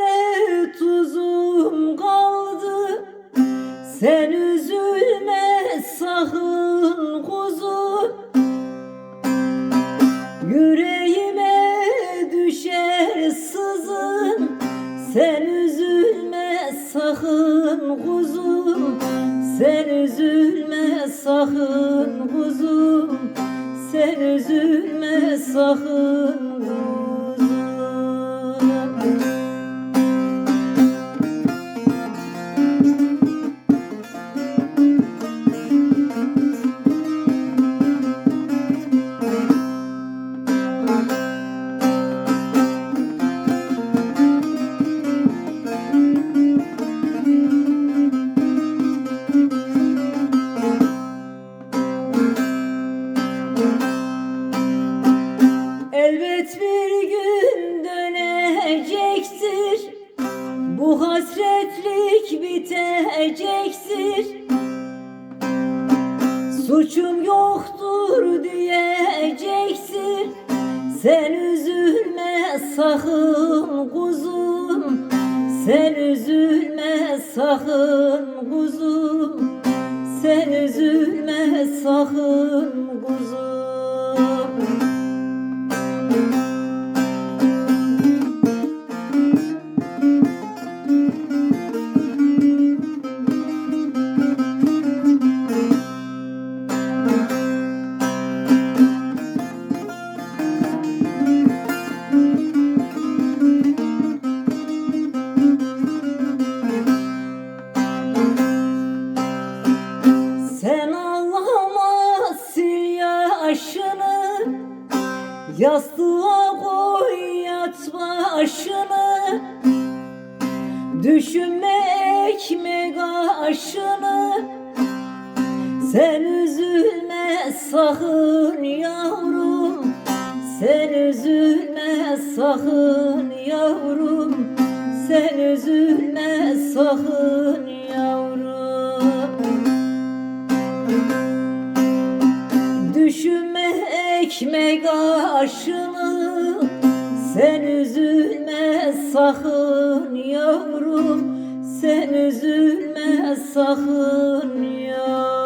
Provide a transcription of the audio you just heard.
ne tuzum kaldı? Sen üzülme sakın kuzum. Yüreğime düşer sızın. Sen üzülme sakın kuzum. Sen üzülme sakın kuzum. Sen üzülme sakın Suçum yoktur diyeceksin. Sen üzülme sakın kuzum. Sen üzülme sakın kuzum. Sen üzülme sakın kuzum Sen ağlama sil yaşını. Yastığa koy yat başını Düşünme ekmek aşını Sen üzülme sakın yavrum. Sen üzülme sakın yavrum. Sen üzülme sakın yavrum Düşünme ekmek aşını Sen üzülme sakın yavrum Sen üzülme sakın yavrum